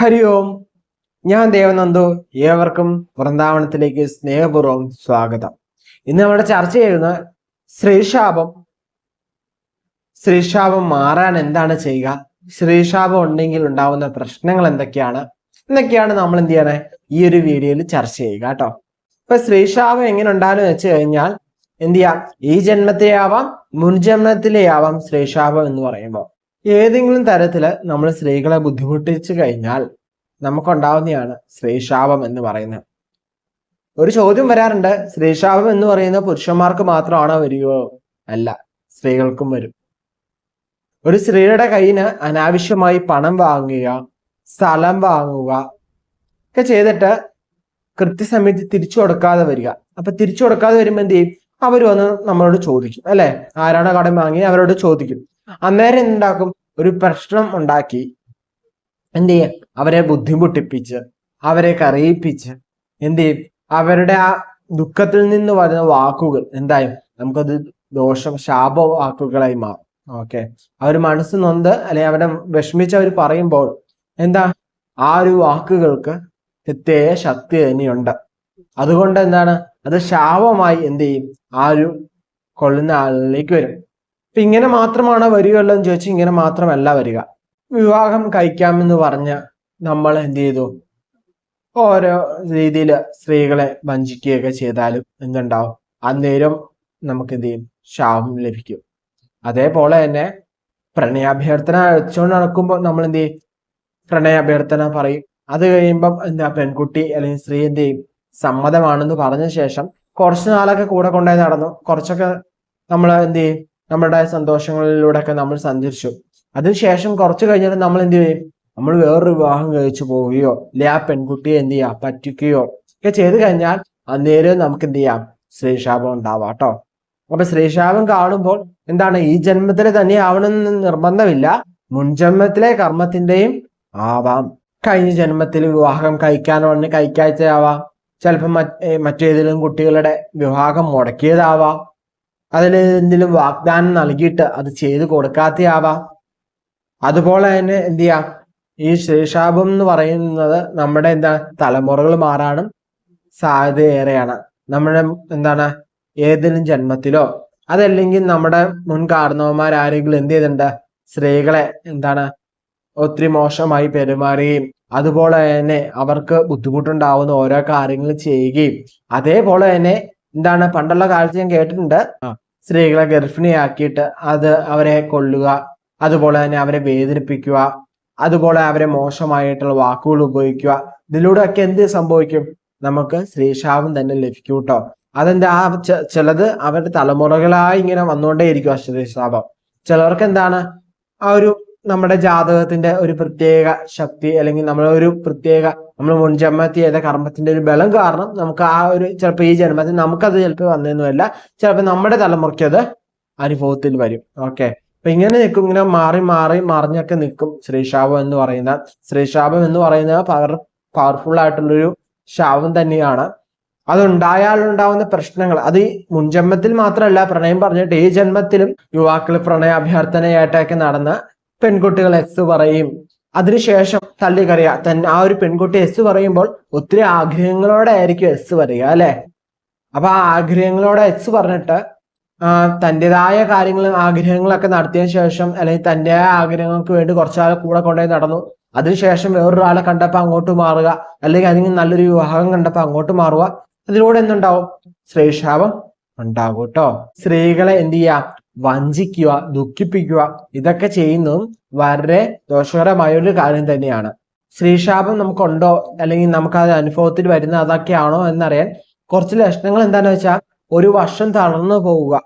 ഹരി ഓം ഞാൻ ദേവനന്ദു. ഏവർക്കും വൃന്ദാവനത്തിലേക്ക് സ്നേഹപൂർവം സ്വാഗതം. ഇന്ന് നമ്മുടെ ചർച്ച ചെയ്യുന്ന ശ്രീശാപം ശ്രീശാപം മാറാൻ എന്താണ് ചെയ്യുക? ശ്രീശാപം ഉണ്ടെങ്കിൽ ഉണ്ടാവുന്ന പ്രശ്നങ്ങൾ എന്തൊക്കെയാണ്? എന്നൊക്കെയാണ് നമ്മൾ എന്ത് ചെയ്യണേ? ഈ ഒരു വീഡിയോയിൽ ചർച്ച ചെയ്യുക കേട്ടോ. ഇപ്പൊ ശ്രീശാപം എങ്ങനെ ഉണ്ടാകുന്ന വെച്ച് കഴിഞ്ഞാൽ എന്ത് ചെയ്യാം? ഈ ജന്മത്തിലെ ആവാം മുൻ ജന്മത്തിലെ ആവാം ശ്രീശാപം എന്ന് പറയുമ്പോൾ. ഏതെങ്കിലും തരത്തിൽ നമ്മൾ സ്ത്രീകളെ ബുദ്ധിമുട്ടിച്ചു കഴിഞ്ഞാൽ നമുക്കുണ്ടാവുന്നതാണ് സ്ത്രീശാപം എന്ന് പറയുന്നത്. ഒരു ചോദ്യം വരാറുണ്ട്. സ്ത്രീശാപം എന്ന് പറയുന്ന പുരുഷന്മാർക്ക് മാത്രമാണോ വരികയോ? അല്ല സ്ത്രീകൾക്കും വരും. ഒരു സ്ത്രീയുടെ കയ്യിന് അനാവശ്യമായി പണം വാങ്ങുക സ്ഥലം വാങ്ങുക ഒക്കെ ചെയ്തിട്ട് കൃത്യസമയത്ത് തിരിച്ചു കൊടുക്കാതെ വരിക. അപ്പൊ തിരിച്ചു കൊടുക്കാതെ വരുമ്പോൾ എന്ത് ചെയ്യും? അവർ വന്ന് നമ്മളോട് ചോദിക്കും അല്ലെ? ആരാണ് കടം വാങ്ങി അവരോട് ചോദിക്കും. അന്നേരം എന്താക്കും ഒരു പ്രശ്നം ഉണ്ടാക്കി. എന്ത് ചെയ്യും? അവരെ ബുദ്ധിമുട്ടിപ്പിച്ച് അവരെ കറിയിപ്പിച്ച് എന്ത് ചെയ്യും? അവരുടെ ആ ദുഃഖത്തിൽ നിന്ന് വരുന്ന വാക്കുകൾ എന്തായാലും നമുക്കത് ദോഷം ശാപ വാക്കുകളായി മാറും. ഓക്കെ. അവർ മനസ്സ് നൊന്ത് അല്ലെ അവരെ വിഷമിച്ച് അവർ പറയുമ്പോൾ എന്താ? ആ ഒരു വാക്കുകൾക്ക് പ്രത്യേക ശക്തി തന്നെയുണ്ട് അതുകൊണ്ട് എന്താണ്? അത് ശാപമായി എന്ത് ചെയ്യും? ആ ഒരു കൊള്ളുന്ന ആളിലേക്ക് വരും. ഇപ്പൊ ഇങ്ങനെ മാത്രമാണോ വരികയുള്ളൂ എന്ന് ചോദിച്ചാൽ ഇങ്ങനെ മാത്രമല്ല വരിക. വിവാഹം കഴിക്കാമെന്ന് പറഞ്ഞ നമ്മൾ എന്ത് ചെയ്തു? ഓരോ രീതിയിൽ സ്ത്രീകളെ വഞ്ചിക്കുകയൊക്കെ ചെയ്താലും എന്തുണ്ടാവും? അന്നേരം നമുക്ക് എന്ത് ചെയ്യും? ശാപം ലഭിക്കും. അതേപോലെ തന്നെ പ്രണയാഭ്യർത്ഥന അയച്ചുകൊണ്ട് നടക്കുമ്പോൾ നമ്മൾ എന്ത് ചെയ്യും? പ്രണയാഭ്യർത്ഥന പറയും. അത് കഴിയുമ്പം എന്താ പെൺകുട്ടി അല്ലെങ്കിൽ സ്ത്രീ എന്ത് ചെയ്യും? സമ്മതമാണെന്ന് പറഞ്ഞ ശേഷം കുറച്ചു നാളൊക്കെ കൂടെ കൊണ്ടുപോയി നടന്നു. കുറച്ചൊക്കെ നമ്മൾ എന്ത് ചെയ്യും? നമ്മുടെ സന്തോഷങ്ങളിലൂടെ ഒക്കെ നമ്മൾ സഞ്ചരിച്ചു. അതിനുശേഷം കുറച്ച് കഴിഞ്ഞാൽ നമ്മൾ എന്ത് ചെയ്യും? നമ്മൾ വേറൊരു വിവാഹം കഴിച്ചു പോവുകയോ അല്ലെ ആ പെൺകുട്ടിയെ എന്ത് ചെയ്യാം? പറ്റിക്കുകയോ ഒക്കെ ചെയ്തു കഴിഞ്ഞാൽ അന്നേരം നമുക്ക് എന്ത് ചെയ്യാം? ശ്രീശാപം ഉണ്ടാവാം കേട്ടോ. അപ്പൊ ശ്രീശാപം കാണുമ്പോൾ എന്താണ്? ഈ ജന്മത്തിൽ തന്നെ ആവണമെന്ന് നിർബന്ധമില്ല. മുൻജന്മത്തിലെ കർമ്മത്തിന്റെയും ആവാം. കഴിഞ്ഞ ജന്മത്തിൽ വിവാഹം കഴിക്കാൻ വന്ന് കഴിക്കാഴ്ചയാവാം. ചിലപ്പോൾ മറ്റ് മറ്റേതെങ്കിലും കുട്ടികളുടെ വിവാഹം മുടക്കിയതാവാം. അതിൽ എന്തെങ്കിലും വാഗ്ദാനം നൽകിയിട്ട് അത് ചെയ്തു കൊടുക്കാത്തയാവാം അതുപോലെ തന്നെ എന്ത് ചെയ്യാം? ഈ ശ്രീശാപം എന്ന് പറയുന്നത് നമ്മുടെ എന്താ തലമുറകൾ മാറാനും സാധ്യത ഏറെയാണ്. നമ്മുടെ എന്താണ് ഏതെങ്കിലും ജന്മത്തിലോ അതല്ലെങ്കിൽ നമ്മുടെ മുൻ കാരണവന്മാർ ആരെങ്കിലും എന്ത് ചെയ്തിട്ടുണ്ട്? സ്ത്രീകളെ എന്താണ് ഒത്തിരി മോശമായി പെരുമാറുകയും അതുപോലെ തന്നെ അവർക്ക് ബുദ്ധിമുട്ടുണ്ടാവുന്ന ഓരോ കാര്യങ്ങൾ ചെയ്യുകയും അതേപോലെ തന്നെ എന്താണ് പണ്ടുള്ള കാഴ്ച ഞാൻ കേട്ടിട്ടുണ്ട്. സ്ത്രീകളെ ഗർഭിണിയാക്കിയിട്ട് അത് അവരെ കൊള്ളുക അതുപോലെ തന്നെ അവരെ വേദനിപ്പിക്കുക അതുപോലെ അവരെ മോശമായിട്ടുള്ള വാക്കുകൾ ഉപയോഗിക്കുക. ഇതിലൂടെ ഒക്കെ എന്ത് സംഭവിക്കും? നമുക്ക് സ്ത്രീശാപം തന്നെ ലഭിക്കും കേട്ടോ. അതെന്താ? ആ ചിലത് അവരുടെ തലമുറകളായി ഇങ്ങനെ വന്നുകൊണ്ടേയിരിക്കും ആ സ്ത്രീശാപം. ചിലവർക്ക് എന്താണ്? ആ ഒരു നമ്മുടെ ജാതകത്തിന്റെ ഒരു പ്രത്യേക ശക്തി അല്ലെങ്കിൽ നമ്മളെ ഒരു പ്രത്യേക നമ്മൾ മുൻജന്മത്തിൽ ചെയ്ത കർമ്മത്തിന്റെ ഒരു ബലം കാരണം നമുക്ക് ആ ഒരു ചിലപ്പോൾ ഈ ജന്മത്തിൽ നമുക്കത് ചിലപ്പോൾ വന്നതൊന്നുമല്ല ചിലപ്പോൾ നമ്മുടെ തലമുറയ്ക്ക് അത് അനുഭവത്തിൽ വരും. ഓക്കെ. അപ്പൊ ഇങ്ങനെ നിൽക്കും ഇങ്ങനെ മാറി മാറി മറിഞ്ഞൊക്കെ നിൽക്കും ശ്രീശാപം എന്ന് പറയുന്ന ശ്രീശാപം എന്ന് പറയുന്ന പവർ പവർഫുൾ ആയിട്ടുള്ളൊരു ശാപം തന്നെയാണ്. അതുണ്ടായാൽ ഉണ്ടാവുന്ന പ്രശ്നങ്ങൾ അത് ഈ മുൻജന്മത്തിൽ മാത്രമല്ല പ്രണയം പറഞ്ഞിട്ട് ഈ ജന്മത്തിലും യുവാക്കൾ പ്രണയ അഭ്യർത്ഥനയായിട്ടൊക്കെ നടന്ന പെൺകുട്ടികൾ എസ് പറയും. അതിനുശേഷം തള്ളിക്കറിയ തൻ ആ ഒരു പെൺകുട്ടി എസ് പറയുമ്പോൾ ഒത്തിരി ആഗ്രഹങ്ങളോടെ ആയിരിക്കും എസ് പറയുക അല്ലെ? അപ്പൊ ആ ആഗ്രഹങ്ങളോടെ എസ് പറഞ്ഞിട്ട് തന്റെതായ കാര്യങ്ങളും ആഗ്രഹങ്ങളൊക്കെ നടത്തിയതിനു ശേഷം അല്ലെങ്കിൽ തന്റെ ആഗ്രഹങ്ങൾക്ക് വേണ്ടി കുറച്ചാൾ കൂടെ കൊണ്ടുപോയി നടന്നു. അതിനുശേഷം വേറൊരാളെ കണ്ടപ്പോൾ അങ്ങോട്ട് മാറുക. അല്ലെങ്കിൽ അല്ലെങ്കിൽ നല്ലൊരു വിവാഹം കണ്ടപ്പോൾ അങ്ങോട്ട് മാറുക. അതിലൂടെ എന്തുണ്ടാവും? സ്ത്രീശാപം ഉണ്ടാകും കേട്ടോ സ്ത്രീകളെ എന്ത് ചെയ്യുക വഞ്ചിക്കുക ദുഃഖിപ്പിക്കുക ഇതൊക്കെ ചെയ്യുന്നതും വളരെ ദോഷകരമായ ഒരു കാര്യം തന്നെയാണ്. ശ്രീശാപം നമുക്കുണ്ടോ? അല്ലെങ്കിൽ നമുക്ക് അത് അനുഭവത്തിൽ വരുന്ന അതൊക്കെയാണോ എന്നറിയാൻ കുറച്ച് ലക്ഷണങ്ങൾ എന്താണെന്ന് വെച്ചാൽ ഒരു വർഷം തളർന്നു പോവുക.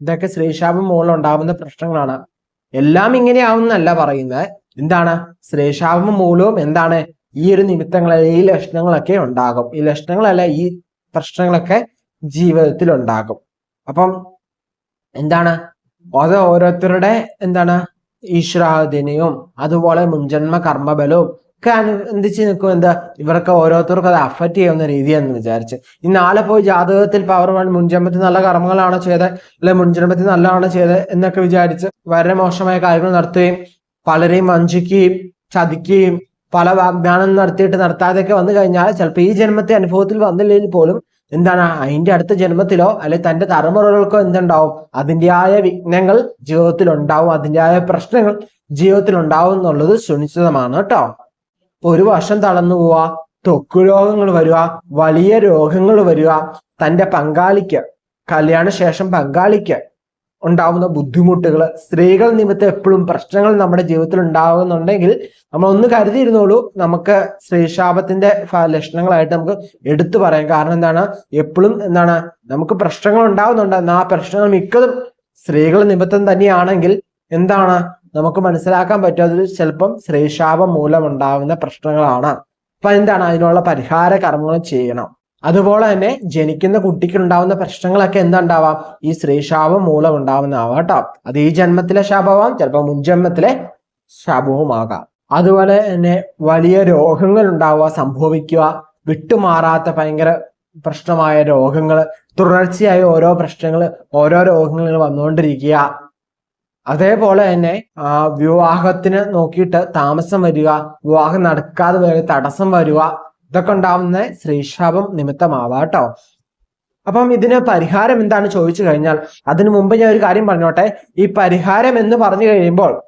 ഇതൊക്കെ ശ്രീശാപം മുകളിൽ ഉണ്ടാകുന്ന പ്രശ്നങ്ങളാണ്. എല്ലാം ഇങ്ങനെയാവുന്നല്ല പറയുന്നത്. എന്താണ്? സ്ത്രീശാപം മൂലവും എന്താണ്? ഈ ഒരു നിമിത്തങ്ങൾ ഈ ലക്ഷണങ്ങളൊക്കെ ഉണ്ടാകും. ഈ ലക്ഷണങ്ങളല്ല ഈ പ്രശ്നങ്ങളൊക്കെ ജീവിതത്തിൽ ഉണ്ടാകും. അപ്പം എന്താണ്? അത് ഓരോരുത്തരുടെ എന്താണ്? ഈശ്വരാധീനവും അതുപോലെ മുൻജന്മ കർമ്മബലവും ഒക്കെ അനുബന്ധിച്ച് നിൽക്കും എന്താ? ഇവർക്ക് ഓരോരുത്തർക്കും അത് അഫക്റ്റ് ചെയ്യുന്ന രീതിയെന്ന് വിചാരിച്ച്. ഈ നാളെ പോയി ജാതകത്തിൽ പവർ മുൻജന്മത്തിൽ നല്ല കർമ്മങ്ങളാണോ ചെയ്തത് അല്ലെ മുൻജന്മത്തിൽ നല്ലതാണോ ചെയ്തത് എന്നൊക്കെ വിചാരിച്ച് വളരെ മോശമായ കാര്യങ്ങൾ നടത്തുകയും പലരെയും വഞ്ചിക്കുകയും ചതിക്കുകയും പല വാഗ്ദാനം നടത്തിയിട്ട് നടത്താതെയൊക്കെ വന്നു കഴിഞ്ഞാൽ ചിലപ്പോൾ ഈ ജന്മത്തെ അനുഭവത്തിൽ വന്നില്ലെങ്കിൽ പോലും എന്താണ്? അതിന്റെ അടുത്ത ജന്മത്തിലോ അല്ലെ തന്റെ തലമുറകൾക്കോ എന്തുണ്ടാവും? അതിന്റെയായ വിഘ്നങ്ങൾ ജീവിതത്തിൽ ഉണ്ടാവും അതിന്റെയായ പ്രശ്നങ്ങൾ ജീവിതത്തിൽ ഉണ്ടാവും എന്നുള്ളത് സുനിശ്ചിതമാണ് കേട്ടോ. ഒരു വർഷം തളർന്നു പോവുക തൊക്കു രോഗങ്ങൾ വരിക വലിയ രോഗങ്ങൾ വരിക തന്റെ പങ്കാളിക്ക് കല്യാണ ശേഷം പങ്കാളിക്ക് ഉണ്ടാവുന്ന ബുദ്ധിമുട്ടുകൾ സ്ത്രീകൾ നിമിത്തം എപ്പോഴും പ്രശ്നങ്ങൾ നമ്മുടെ ജീവിതത്തിൽ ഉണ്ടാകുന്നുണ്ടെങ്കിൽ നമ്മൾ ഒന്ന് കരുതിയിരുന്നോളൂ നമുക്ക് സ്ത്രീശാപത്തിന്റെ ലക്ഷണങ്ങളായിട്ട് നമുക്ക് എടുത്തു പറയാം. കാരണം എന്താണ്? എപ്പോഴും എന്താണ്? നമുക്ക് പ്രശ്നങ്ങൾ ഉണ്ടാകുന്നുണ്ട് എന്നാൽ ആ പ്രശ്നങ്ങൾ മിക്കതും സ്ത്രീകൾ നിമിത്തം തന്നെയാണെങ്കിൽ എന്താണ്? നമുക്ക് മനസ്സിലാക്കാൻ പറ്റും. അതിൽ ചിലപ്പം സ്ത്രീശാപം മൂലം ഉണ്ടാകുന്ന പ്രശ്നങ്ങളാണ്. അപ്പൊ എന്താണ്? അതിനുള്ള പരിഹാര കർമ്മങ്ങൾ ചെയ്യണം. അതുപോലെ തന്നെ ജനിക്കുന്ന കുട്ടിക്ക് ഉണ്ടാവുന്ന പ്രശ്നങ്ങളൊക്കെ എന്താണ്ടാവാം? ഈ സ്ത്രീശാപം മൂലം ഉണ്ടാവുന്നതാവാം കേട്ടോ. അത് ഈ ജന്മത്തിലെ ശാപമാവാം ചിലപ്പോൾ മുൻജന്മത്തിലെ ശാപവുമാകാം. അതുപോലെ തന്നെ വലിയ രോഗങ്ങൾ ഉണ്ടാവുക സംഭവിക്കുക വിട്ടുമാറാത്ത ഭയങ്കര പ്രശ്നമായ രോഗങ്ങൾ തുടർച്ചയായി ഓരോ പ്രശ്നങ്ങൾ ഓരോ രോഗങ്ങൾ വന്നുകൊണ്ടിരിക്കുക. അതേപോലെ തന്നെ വിവാഹത്തിന് നോക്കിയിട്ട് താമസം വരിക വിവാഹം നടക്കാതെ വരെ തടസ്സം വരിക ഇതൊക്കെ ഉണ്ടാവുന്ന ശ്രീശാപം നിമിത്തമാവാട്ടോ. അപ്പം ഇതിന് പരിഹാരം എന്താണ് ചോദിച്ചു കഴിഞ്ഞാൽ അതിനു മുമ്പ് ഞാൻ ഒരു കാര്യം പറഞ്ഞോട്ടെ. ഈ പരിഹാരം എന്ന് പറഞ്ഞു കഴിയുമ്പോൾ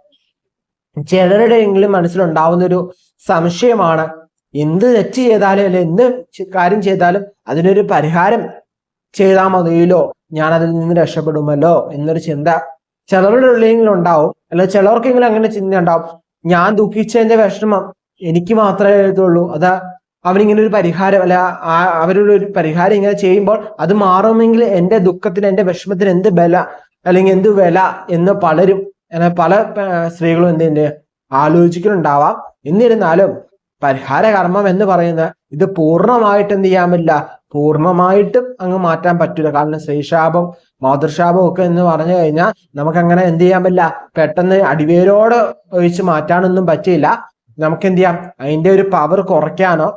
ചിലരുടെയെങ്കിലും മനസ്സിലുണ്ടാവുന്ന ഒരു സംശയമാണ് എന്ത് തെറ്റ് ചെയ്താലും അല്ലെ എന്ത് കാര്യം ചെയ്താലും അതിനൊരു പരിഹാരം ചെയ്താൽ മതിയല്ലോ ഞാൻ അതിൽ നിന്ന് രക്ഷപ്പെടുമല്ലോ എന്നൊരു ചിന്ത ചിലരുടെ ഉള്ളിലെങ്കിലും ഉണ്ടാവും. അല്ല ചിലർക്കെങ്കിലും അങ്ങനെ ചിന്ത ഉണ്ടാവും ഞാൻ ദുഃഖിച്ചതിന്റെ വിഷമം എനിക്ക് മാത്രമേ എഴുതുള്ളൂ. അതാ അവനിങ്ങനെ ഒരു പരിഹാരം അല്ല അവരുടെ ഒരു പരിഹാരം ഇങ്ങനെ ചെയ്യുമ്പോൾ അത് മാറുമെങ്കിൽ എന്റെ ദുഃഖത്തിന് എന്റെ വിഷമത്തിന് എന്ത് ബല അല്ലെങ്കിൽ എന്ത് വില എന്ന് പലരും പല സ്ത്രീകളും എന്തിന്റെ ആലോചിക്കുന്നുണ്ടാവാം എന്നിരുന്നാലും പരിഹാര കർമ്മം എന്ന് പറയുന്നത് ഇത് പൂർണമായിട്ട് എന്ത് ചെയ്യാൻ പറ്റില്ല പൂർണമായിട്ടും അങ്ങ് മാറ്റാൻ പറ്റില്ല. കാരണം ശ്രീശാപം മാതൃശാപം ഒക്കെ എന്ന് പറഞ്ഞു കഴിഞ്ഞാൽ നമുക്ക് അങ്ങനെ എന്ത് ചെയ്യാൻ പറ്റില്ല. പെട്ടെന്ന് അടിവേരോട് ഒഴിച്ച് മാറ്റാനൊന്നും പറ്റില്ല നമുക്ക് എന്ത് ചെയ്യാം? അതിന്റെ ഒരു പവർ കുറയ്ക്കാനോ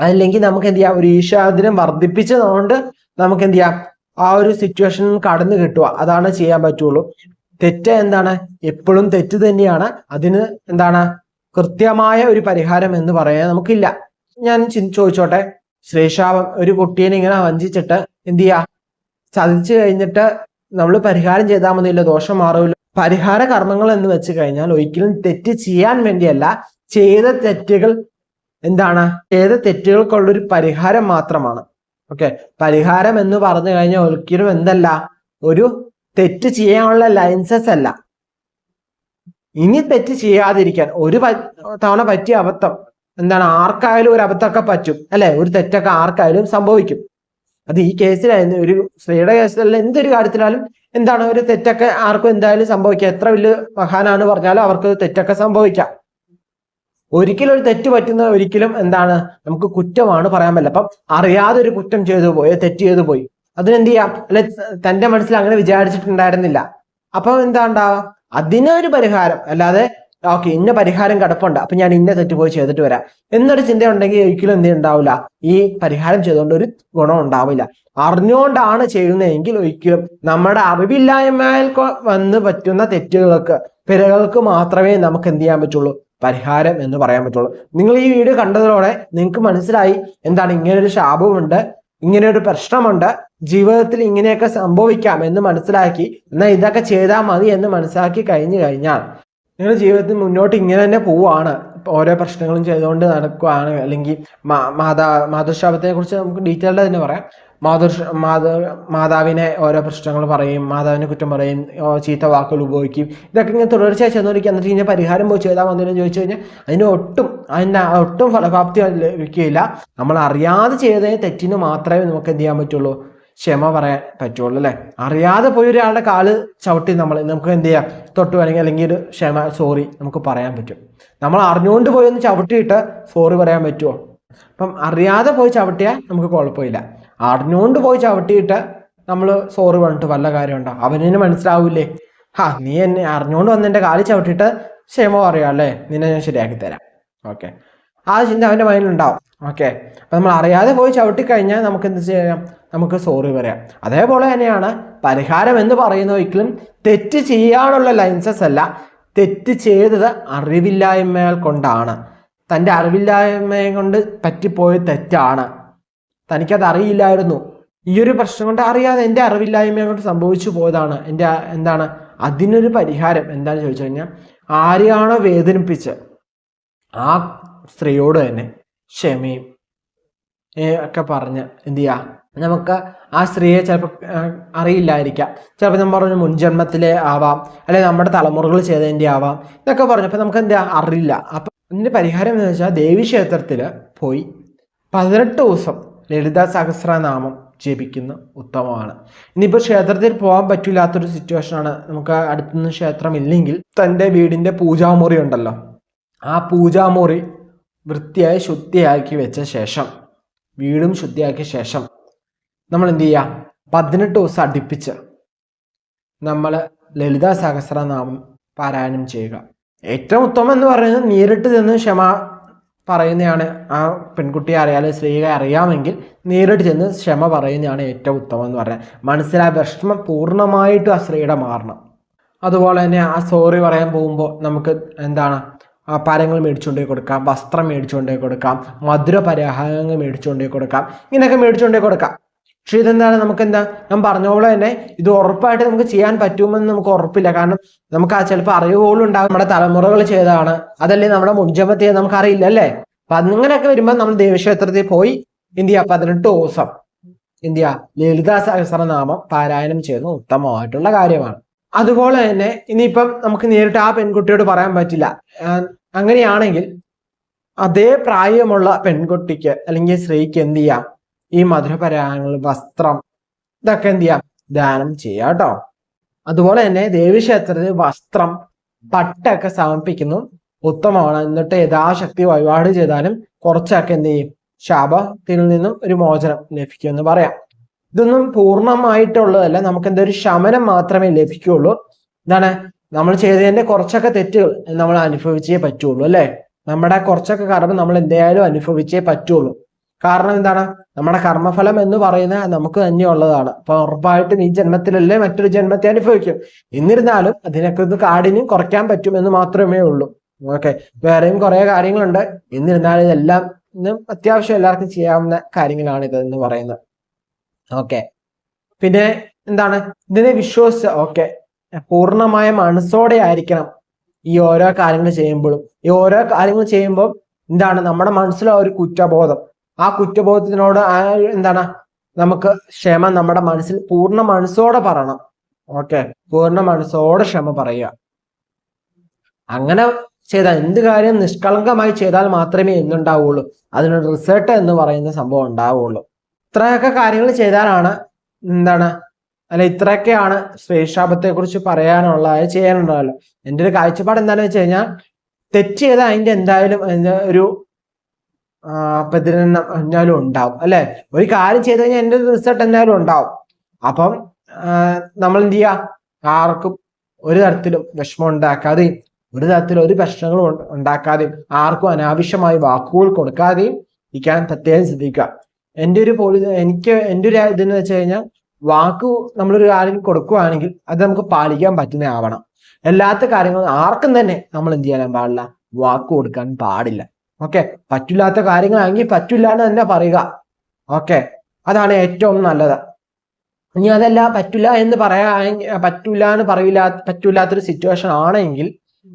അല്ലെങ്കിൽ നമുക്ക് എന്ത് ചെയ്യാം? ഒരു ഈശാദിനം വർദ്ധിപ്പിച്ചതുകൊണ്ട് നമുക്ക് എന്ത് ചെയ്യാം? ആ ഒരു സിറ്റുവേഷൻ കടന്നു കിട്ടുക. അതാണ് ചെയ്യാൻ പറ്റുള്ളൂ. തെറ്റ് എന്താണ്? എപ്പോഴും തെറ്റ് തന്നെയാണ്. അതിന് എന്താണ്? കൃത്യമായ ഒരു പരിഹാരം എന്ന് പറയാൻ നമുക്കില്ല. ഞാൻ ചോദിച്ചോട്ടെ? ശ്രീശാപം ഒരു കുട്ടീനെ ഇങ്ങനെ വഞ്ചിച്ചിട്ട് എന്ത് ചെയ്യാ? ചതിച്ചു കഴിഞ്ഞിട്ട് നമ്മൾ പരിഹാരം ചെയ്താൽ മതിയില്ല ദോഷം മാറില്ല പരിഹാര കർമ്മങ്ങൾ എന്ന് വെച്ച് കഴിഞ്ഞാൽ ഒരിക്കലും തെറ്റ് ചെയ്യാൻ വേണ്ടിയല്ല. ചെയ്ത തെറ്റുകൾ എന്താണ്? ഏത് തെറ്റുകൾക്കുള്ള ഒരു പരിഹാരം മാത്രമാണ്. ഓക്കെ പരിഹാരം എന്ന് പറഞ്ഞു കഴിഞ്ഞാൽ ഒരിക്കലും എന്തല്ല? ഒരു തെറ്റ് ചെയ്യാനുള്ള ലൈൻസസ് അല്ല. ഇനി തെറ്റ് ചെയ്യാതിരിക്കാൻ ഒരു തവണ പറ്റിയ അബദ്ധം. എന്താണ്? ആർക്കായാലും ഒരു അബദ്ധമൊക്കെ പറ്റും. അല്ലെ? ഒരു തെറ്റൊക്കെ ആർക്കായാലും സംഭവിക്കും. അത് ഈ കേസിലായിരുന്നു ഒരു സ്ത്രീയുടെ കേസിലല്ല എന്തൊരു കാര്യത്തിലായാലും എന്താണ്? ഒരു തെറ്റൊക്കെ ആർക്കും എന്തായാലും സംഭവിക്കാം. എത്ര വലിയ മഹാനാണ് പറഞ്ഞാലും അവർക്ക് തെറ്റൊക്കെ സംഭവിക്കാം. ഒരിക്കലും ഒരു തെറ്റ് പറ്റുന്ന ഒരിക്കലും എന്താണ്? നമുക്ക് കുറ്റമാണ് പറയാൻ പറ്റില്ല. അപ്പം അറിയാതെ ഒരു കുറ്റം ചെയ്തു പോയി തെറ്റ് ചെയ്തു പോയി. അതിനെന്ത് ചെയ്യാം? അല്ലെ തന്റെ മനസ്സിൽ അങ്ങനെ വിചാരിച്ചിട്ടുണ്ടായിരുന്നില്ല. അപ്പൊ എന്താ ഉണ്ടാവുക അതിനൊരു പരിഹാരം. അല്ലാതെ ഓക്കെ ഇന്ന പരിഹാരം കിടപ്പുണ്ട്. അപ്പൊ ഞാൻ ഇന്ന തെറ്റ് പോയി ചെയ്തിട്ട് വരാം. എന്നൊരു ചിന്ത ഉണ്ടെങ്കിൽ ഒരിക്കലും എന്ത് ഉണ്ടാവില്ല ഈ പരിഹാരം ചെയ്തുകൊണ്ട് ഒരു ഗുണം ഉണ്ടാവില്ല. അറിഞ്ഞുകൊണ്ടാണ് ചെയ്യുന്നതെങ്കിൽ ഒരിക്കലും നമ്മുടെ അറിവില്ലായ്മയിൽ വന്ന് പറ്റുന്ന തെറ്റുകൾക്ക് പിഴകൾക്ക് മാത്രമേ നമുക്ക് എന്ത് ചെയ്യാൻ പറ്റുള്ളൂ? പരിഹാരം എന്ന് പറയാൻ പറ്റുള്ളൂ. നിങ്ങൾ ഈ വീഡിയോ കണ്ടതോടെ നിങ്ങൾക്ക് മനസ്സിലായി എന്താണ് ഇങ്ങനൊരു ശാപമുണ്ട് ഇങ്ങനെ ഒരു പ്രശ്നമുണ്ട് ജീവിതത്തിൽ ഇങ്ങനെയൊക്കെ സംഭവിക്കാം എന്ന് മനസ്സിലാക്കി എന്നാൽ ഇതൊക്കെ ചെയ്താൽ മതി എന്ന് മനസ്സിലാക്കി കഴിഞ്ഞു കഴിഞ്ഞാൽ നിങ്ങളുടെ ജീവിതത്തിൽ മുന്നോട്ട് ഇങ്ങനെ തന്നെ പോവുകയാണ്. ഓരോ പ്രശ്നങ്ങളും ചെയ്തുകൊണ്ട് നടക്കുകയാണ്. അല്ലെങ്കിൽ മാതാ മാതൃശാപത്തിനെ കുറിച്ച് നമുക്ക് ഡീറ്റെയിൽഡ് തന്നെ പറയാം. മാതൃ മാതാ മാതാവിനെ ഓരോ പ്രശ്നങ്ങൾ പറയും മാതാവിനെ കുറ്റം പറയും ചീത്ത വാക്കുകൾ ഉപയോഗിക്കും. ഇതൊക്കെ ഇങ്ങനെ തുടർച്ചയായി ചെന്നോടിക്കുക എന്നിട്ട് ഇങ്ങനെ പരിഹാരം പോയി ചെയ്താൽ മതി ചോദിച്ചു കഴിഞ്ഞാൽ അതിന് ഒട്ടും അതിന്റെ ഒട്ടും ഫലപ്രാപ്തി ലഭിക്കുകയില്ല നമ്മൾ അറിയാതെ ചെയ്തേ തെറ്റിന് മാത്രമേ നമുക്ക് എന്ത് ചെയ്യാൻ പറ്റുള്ളൂ? ക്ഷമ പറയാൻ പറ്റുള്ളൂ അല്ലേ? അറിയാതെ പോയി ഒരാളുടെ കാൽ ചവിട്ടി നമ്മൾ നമുക്ക് എന്ത് ചെയ്യാം? തൊട്ട് വേണമെങ്കിൽ അല്ലെങ്കിൽ ഒരു ക്ഷമ സോറി നമുക്ക് പറയാൻ പറ്റും. നമ്മൾ അറിഞ്ഞുകൊണ്ട് പോയി ഒന്ന് ചവിട്ടിയിട്ട് സോറി പറയാൻ പറ്റുമോ അപ്പം അറിയാതെ പോയി ചവിട്ടിയാൽ നമുക്ക് കുഴപ്പമില്ല. അറിഞ്ഞുകൊണ്ട് പോയി ചവിട്ടിയിട്ട് നമ്മൾ സോറി പറഞ്ഞിട്ട് വല്ല കാര്യമുണ്ടോ അവനിന് മനസ്സിലാവൂലേ? ഹാ നീ എന്നെ അറിഞ്ഞുകൊണ്ട് വന്ന് എന്റെ കാലിൽ ചവിട്ടിയിട്ട് ക്ഷമ പറയാം അല്ലേ? നിന്നെ ഞാൻ ശരിയാക്കി തരാം. ഓക്കെ ആ ചിന്ത അവന്റെ മൈൻഡിലുണ്ടാവും. ഓക്കെ അപ്പം നമ്മൾ അറിയാതെ പോയി ചവിട്ടി കഴിഞ്ഞാൽ നമുക്ക് എന്ത് ചെയ്യാം? നമുക്ക് സോറി പറയാം. അതേപോലെ തന്നെയാണ് പരിഹാരം എന്ന് പറയുന്ന ഒരിക്കലും തെറ്റ് ചെയ്യാനുള്ള ലൈൻസസ് അല്ല. തെറ്റ് ചെയ്തത് അറിവില്ലായ്മകൾ കൊണ്ടാണ്. തന്റെ അറിവില്ലായ്മയെ കൊണ്ട് പറ്റിപ്പോയ തെറ്റാണ്. തനിക്കത് അറിയില്ലായിരുന്നു. ഈ ഒരു പ്രശ്നം കൊണ്ട് അറിയാതെ എന്റെ അറിവില്ലായ്മ കൊണ്ട് സംഭവിച്ചു പോയതാണ്. എന്റെ എന്താണ് അതിനൊരു പരിഹാരം എന്താണെന്ന് ചോദിച്ചു കഴിഞ്ഞാൽ ആരെയാണോ വേദനിപ്പിച്ച് ആ സ്ത്രീയോട് തന്നെ ക്ഷമയും ഒക്കെ പറഞ്ഞ് എന്ത് ചെയ്യുക നമുക്ക് ആ സ്ത്രീയെ ചിലപ്പോൾ അറിയില്ലായിരിക്കാം. ചിലപ്പോൾ നമ്മൾ പറഞ്ഞു മുൻജന്മത്തിലെ ആവാം അല്ലെങ്കിൽ നമ്മുടെ തലമുറകൾ ചെയ്തതിന്റെ ആവാം ഇതൊക്കെ പറഞ്ഞു. അപ്പം നമുക്ക് എന്താ അറിയില്ല. അപ്പം അതിന്റെ പരിഹാരം എന്ന് വെച്ചാൽ ദേവീക്ഷേത്രത്തിൽ പോയി പതിനെട്ട് ദിവസം ലളിതാ സഹസ്രനാമം ജപിക്കുന്ന ഉത്തമമാണ്. ഇനിയിപ്പോൾ ക്ഷേത്രത്തിൽ പോകാൻ പറ്റില്ലാത്തൊരു സിറ്റുവേഷനാണ് നമുക്ക് അടുത്തുനിന്ന് ക്ഷേത്രം ഇല്ലെങ്കിൽ തന്റെ വീടിന്റെ പൂജാമുറി ഉണ്ടല്ലോ. ആ പൂജാമുറി വൃത്തിയായി ശുദ്ധിയാക്കി വെച്ച ശേഷം വീടും ശുദ്ധിയാക്കിയ ശേഷം നമ്മൾ എന്ത് ചെയ്യുക പതിനെട്ട് ദിവസം അടുപ്പിച്ച് നമ്മൾ ലളിതാ സഹസ്രനാമം പാരായണം ചെയ്യുക. ഏറ്റവും ഉത്തമം എന്ന് പറയുന്നത് നേരിട്ട് ചെന്ന് ക്ഷമ പറയുന്നതാണ് ആ പെൺകുട്ടിയെ അറിയാതെ സ്ത്രീയെ അറിയാമെങ്കിൽ നേരിട്ട് ചെന്ന് ക്ഷമ പറയുന്നതാണ് ഏറ്റവും ഉത്തമം എന്ന് പറഞ്ഞാൽ. മനസ്സിലായ വിഷമം പൂർണമായിട്ടും ആ സ്ത്രീയുടെ മാറണം. അതുപോലെ തന്നെ ആ സോറി പറയാൻ പോകുമ്പോൾ നമുക്ക് എന്താണ്? ആ പരങ്ങൾ മേടിച്ചുകൊണ്ടേ കൊടുക്കാം വസ്ത്രം മേടിച്ചുകൊണ്ടേ കൊടുക്കാം മധുര പലഹാരങ്ങൾ മേടിച്ചുകൊണ്ടേ കൊടുക്കാം ഇങ്ങനെയൊക്കെ മേടിച്ചുകൊണ്ടേ കൊടുക്കാം. പക്ഷെ ഇതെന്താണ്? നമുക്ക് എന്താ ഞാൻ പറഞ്ഞ പോലെ തന്നെ ഇത് ഉറപ്പായിട്ട് നമുക്ക് ചെയ്യാൻ പറ്റുമെന്ന് നമുക്ക് ഉറപ്പില്ല. കാരണം നമുക്ക് ആ ചിലപ്പോൾ അറിവ് പോലും ഉണ്ടാകും നമ്മുടെ തലമുറകൾ ചെയ്തതാണ്. അതല്ലേ നമ്മുടെ മുൻജമത്തെ നമുക്ക് അറിയില്ല അല്ലേ? അപ്പൊ അങ്ങനെയൊക്കെ വരുമ്പോൾ നമ്മൾ ദേവക്ഷേത്രത്തിൽ പോയി എന്ത് ചെയ്യുക പതിനെട്ട് ദിവസം എന്ത് ചെയ്യുക ലളിതാ സഹസ്രനാമം പാരായണം ചെയ്യുന്നത് ഉത്തമമായിട്ടുള്ള കാര്യമാണ്. അതുപോലെ തന്നെ ഇനിയിപ്പം നമുക്ക് നേരിട്ട് ആ പെൺകുട്ടിയോട് പറയാൻ പറ്റില്ല. അങ്ങനെയാണെങ്കിൽ അതേ പ്രായമുള്ള പെൺകുട്ടിക്ക് അല്ലെങ്കിൽ സ്ത്രീക്ക് എന്ത് ചെയ്യാം? ഈ മധുരപരാഗങ്ങൾ വസ്ത്രം ഇതൊക്കെ എന്ത് ചെയ്യാം? ദാനം ചെയ്യാട്ടോ അതുപോലെ തന്നെ ദേവീക്ഷേത്രത്തിൽ വസ്ത്രം പട്ടൊക്കെ സമർപ്പിക്കുന്നു. ഉത്തമമാണ്. എന്നിട്ട് യഥാശക്തി വഴിപാട് ചെയ്താലും കുറച്ചൊക്കെ എന്ത് ചെയ്യും? ശാപത്തിൽ നിന്നും ഒരു മോചനം ലഭിക്കുമെന്ന് പറയാം. ഇതൊന്നും പൂർണമായിട്ടുള്ളതല്ല. നമുക്ക് എന്തൊരു ശമനം മാത്രമേ ലഭിക്കുകയുള്ളൂ. എന്താണ്? നമ്മൾ ചെയ്തതിന്റെ കുറച്ചൊക്കെ തെറ്റുകൾ നമ്മൾ അനുഭവിച്ചേ പറ്റുള്ളൂ അല്ലെ? നമ്മുടെ കുറച്ചൊക്കെ കാരണം നമ്മൾ എന്തായാലും അനുഭവിച്ചേ പറ്റുള്ളൂ. കാരണം എന്താണ്? നമ്മുടെ കർമ്മഫലം എന്ന് പറയുന്ന നമുക്ക് തന്നെയുള്ളതാണ്. അപ്പൊ ഉറപ്പായിട്ടും ഈ ജന്മത്തിലല്ലേ മറ്റൊരു ജന്മത്തെ അനുഭവിക്കും. എന്നിരുന്നാലും അതിനൊക്കെ ഒന്ന് കാടിനും കുറയ്ക്കാൻ പറ്റും എന്ന് മാത്രമേ ഉള്ളൂ. ഓക്കെ. വേറെയും കുറേ കാര്യങ്ങളുണ്ട്. എന്നിരുന്നാലും ഇതെല്ലാം അത്യാവശ്യം എല്ലാവർക്കും ചെയ്യാവുന്ന കാര്യങ്ങളാണ് ഇത് എന്ന് പറയുന്നത്. ഓക്കെ. പിന്നെ എന്താണ്? ഇതിനെ വിശ്വസിച്ച് ഓക്കെ. പൂർണമായ മനസ്സോടെ ആയിരിക്കണം ഈ ഓരോ കാര്യങ്ങൾ ചെയ്യുമ്പോഴും. ഈ ഓരോ കാര്യങ്ങൾ ചെയ്യുമ്പോൾ എന്താണ്? നമ്മുടെ മനസ്സിലെ ഒരു കുറ്റബോധം. ആ കുറ്റബോധത്തിനോട് എന്താണ്? നമുക്ക് ക്ഷമ നമ്മുടെ മനസ്സിൽ പൂർണ മനസ്സോടെ പറയണം. ഓക്കെ. പൂർണ മനസ്സോടെ ക്ഷമ പറയുക. അങ്ങനെ ചെയ്താൽ എന്ത് കാര്യം നിഷ്കളങ്കമായി ചെയ്താൽ മാത്രമേ എന്നുണ്ടാവുള്ളൂ. അതിനൊരു റിസൾട്ട് എന്ന് പറയുന്ന സംഭവം ഉണ്ടാവുള്ളൂ. ഇത്രയൊക്കെ കാര്യങ്ങൾ ചെയ്താലാണ് എന്താണ്? അല്ല ഇത്രയൊക്കെയാണ് ശ്രേഷ്ഠാപത്തെ കുറിച്ച് പറയാനുള്ള ചെയ്യാനുണ്ടാവല്ലോ എന്റെ ഒരു കാഴ്ചപ്പാട് എന്താണെന്ന് വെച്ച് കഴിഞ്ഞാൽ തെറ്റ് ചെയ്താൽ അതിന്റെ എന്തായാലും ഒരു പ്രതികരണം എന്നാലും ഉണ്ടാവും അല്ലെ? ഒരു കാര്യം ചെയ്ത് കഴിഞ്ഞാൽ എന്റെ റിസൾട്ട് എന്തായാലും ഉണ്ടാവും. അപ്പം നമ്മൾ എന്ത് ചെയ്യുക ആർക്കും ഒരു തരത്തിലും വിഷമം ഉണ്ടാക്കാതെയും ഒരു തരത്തിലും ഒരു പ്രശ്നങ്ങളും ഉണ്ട- ഉണ്ടാക്കാതെയും ആർക്കും അനാവശ്യമായി വാക്കുകൾ കൊടുക്കാതെയും ഇരിക്കാൻ പ്രത്യേകം ശ്രദ്ധിക്കുക. എന്റെ ഒരു പോളി എനിക്ക് എന്റെ ഒരു ഇതെന്ന് വെച്ച് കഴിഞ്ഞാൽ വാക്ക് നമ്മളൊരു കാര്യം കൊടുക്കുകയാണെങ്കിൽ അത് നമുക്ക് പാലിക്കാൻ പറ്റുന്ന ആവണം. എല്ലാത്ത കാര്യങ്ങളും ആർക്കും തന്നെ നമ്മൾ എന്ത് ചെയ്യാൻ പാടില്ല? വാക്ക് കൊടുക്കാൻ പാടില്ല. ഓക്കെ പറ്റില്ലാത്ത കാര്യങ്ങളാണെങ്കിൽ പറ്റില്ല എന്ന് തന്നെ പറയുക. ഓക്കെ അതാണ് ഏറ്റവും നല്ലത്. ഇനി അതല്ല പറ്റില്ല എന്ന് പറയാ പറ്റില്ല എന്ന് പറയില്ല പറ്റില്ലാത്തൊരു സിറ്റുവേഷൻ ആണെങ്കിൽ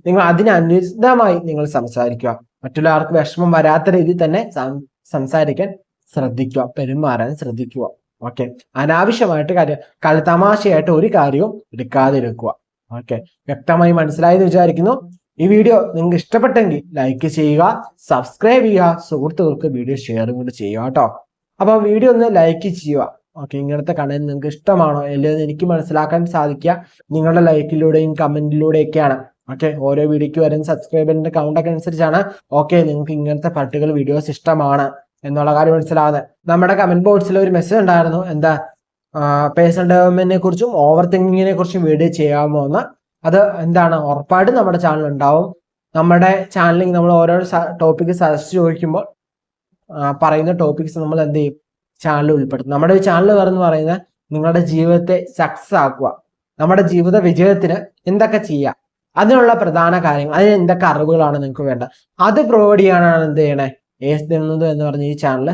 നിങ്ങൾ അതിനനുസൃതമായി നിങ്ങൾ സംസാരിക്കുക. മറ്റുള്ളവർക്ക് വിഷമം വരാത്ത രീതിയിൽ തന്നെ സംസാരിക്കാൻ ശ്രദ്ധിക്കുക. പെരുമാറാൻ ശ്രദ്ധിക്കുക. ഓക്കെ അനാവശ്യമായിട്ട് കാര്യം കളി തമാശയായിട്ട് ഒരു കാര്യവും എടുക്കാതിരിക്കുക. ഓക്കെ വ്യക്തമായി മനസ്സിലായെന്ന് വിചാരിക്കുന്നു. ഈ വീഡിയോ നിങ്ങൾക്ക് ഇഷ്ടപ്പെട്ടെങ്കിൽ ലൈക്ക് ചെയ്യുക സബ്സ്ക്രൈബ് ചെയ്യുക സുഹൃത്തുക്കൾക്ക് വീഡിയോ ഷെയറും കൂടി ചെയ്യുക കേട്ടോ. അപ്പൊ വീഡിയോ ഒന്ന് ലൈക്ക് ചെയ്യുക. ഓക്കെ ഇങ്ങനത്തെ കണ്ടന്റ് നിങ്ങൾക്ക് ഇഷ്ടമാണോ? അല്ലെങ്കിൽ എനിക്ക് മനസ്സിലാക്കാൻ സാധിക്കുക. നിങ്ങളുടെ ലൈക്കിലൂടെയും കമന്റിലൂടെയൊക്കെയാണ് ഓക്കെ ഓരോ വീഡിയോയ്ക്ക് വരുന്ന സബ്സ്ക്രൈബറിന്റെ കൗണ്ട് ഒക്കെ അനുസരിച്ചാണ്. ഓക്കെ നിങ്ങൾക്ക് ഇങ്ങനത്തെ പട്ടികൾ വീഡിയോസ് ഇഷ്ടമാണ് എന്നുള്ള കാര്യം മനസ്സിലാവുന്നത്. നമ്മുടെ കമന്റ് ബോക്സിൽ ഒരു മെസ്സേജ് ഉണ്ടായിരുന്നു. എന്താ പേഴ്സണൽ ഡെവലപ്മെന്റിനെ കുറിച്ചും ഓവർ തിങ്കിങ്ങിനെ കുറിച്ചും വീഡിയോ ചെയ്യാമോ എന്ന്. അത് എന്താണ്? ഉറപ്പായിട്ടും നമ്മുടെ ചാനൽ ഉണ്ടാവും. നമ്മുടെ ചാനലിൽ നമ്മൾ ഓരോ ടോപ്പിക് സജസ്റ്റ് ചോദിക്കുമ്പോൾ പറയുന്ന ടോപ്പിക്സ് നമ്മൾ എന്ത് ചെയ്യും? ചാനലിൽ ഉൾപ്പെടുത്തും. നമ്മുടെ ചാനൽ എന്ന് പറയുന്നത് നിങ്ങളുടെ ജീവിതത്തെ സക്സസ് ആക്കുക. നമ്മുടെ ജീവിത വിജയത്തിന് എന്തൊക്കെ ചെയ്യാം അതിനുള്ള പ്രധാന കാര്യങ്ങൾ അതിന് എന്തൊക്കെ അറിവുകളാണ് നിങ്ങൾക്ക് വേണ്ടത്? അത് പ്രൊവൈഡ് ചെയ്യാനാണ് എന്ത് ചെയ്യണേ? എസ് ദേവനന്ദു എന്ന് പറഞ്ഞ ഈ ചാനൽ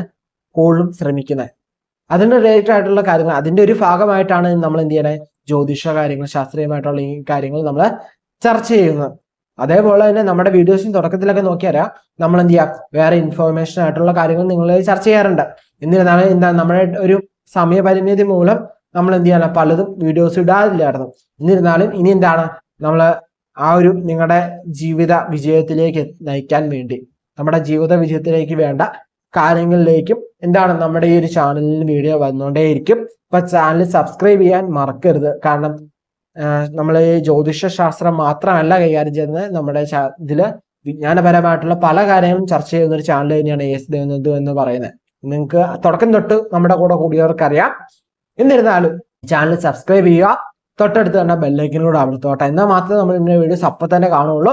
കൂടുതലും ശ്രമിക്കുന്നത്. അതിന് റിലേറ്റഡ് ആയിട്ടുള്ള കാര്യങ്ങൾ അതിന്റെ ഒരു ഭാഗമായിട്ടാണ് നമ്മൾ എന്ത് ചെയ്യണേ? ജ്യോതിഷ കാര്യങ്ങൾ ശാസ്ത്രീയമായിട്ടുള്ള ഈ കാര്യങ്ങൾ നമ്മൾ ചർച്ച ചെയ്യുന്നത് അതേപോലെ തന്നെ നമ്മുടെ വീഡിയോസിന് തുടക്കത്തിലൊക്കെ നോക്കിയാൽ നമ്മൾ എന്ത് ചെയ്യാം? വേറെ ഇൻഫോർമേഷൻ ആയിട്ടുള്ള കാര്യങ്ങൾ നിങ്ങൾ ചർച്ച ചെയ്യാറുണ്ട്. എന്നിരുന്നാലും എന്താ നമ്മുടെ ഒരു സമയപരിമിതി മൂലം നമ്മൾ എന്ത് ചെയ്യണം പലതും വീഡിയോസ് ഇടാറില്ലായിരുന്നു എന്നിരുന്നാലും ഇനി എന്താണ്? നമ്മൾ ആ ഒരു നിങ്ങളുടെ ജീവിത വിജയത്തിലേക്ക് നയിക്കാൻ വേണ്ടി നമ്മുടെ ജീവിത വിജയത്തിലേക്ക് വേണ്ട കാര്യങ്ങളിലേക്കും എന്താണ് നമ്മുടെ ഈ ഒരു ചാനലിൽ വീഡിയോ വന്നുകൊണ്ടേയിരിക്കും. അപ്പൊ ചാനൽ സബ്സ്ക്രൈബ് ചെയ്യാൻ മറക്കരുത്. കാരണം നമ്മൾ ജ്യോതിഷ ശാസ്ത്രം മാത്രമല്ല കൈകാര്യം ചെയ്യുന്നത്. നമ്മുടെ ഇതിൽ വിജ്ഞാനപരമായിട്ടുള്ള പല കാര്യങ്ങളും ചർച്ച ചെയ്യുന്ന ഒരു ചാനൽ തന്നെയാണ് എസ് ദേവനന്ദു എന്ന് പറയുന്നത്. നിങ്ങൾക്ക് തുടക്കം തൊട്ട് നമ്മുടെ കൂടെ കൂടിയവർക്കറിയാം. എന്നിരുന്നാലും ചാനൽ സബ്സ്ക്രൈബ് ചെയ്യുക. തൊട്ടടുത്ത് തന്നെ ബെല്ലൈക്കനും കൂടെ അമർത്തോട്ടെ എന്നാൽ മാത്രമേ നമ്മൾ ഇന്ന വീഡിയോസ് അപ്പം തന്നെ കാണുള്ളൂ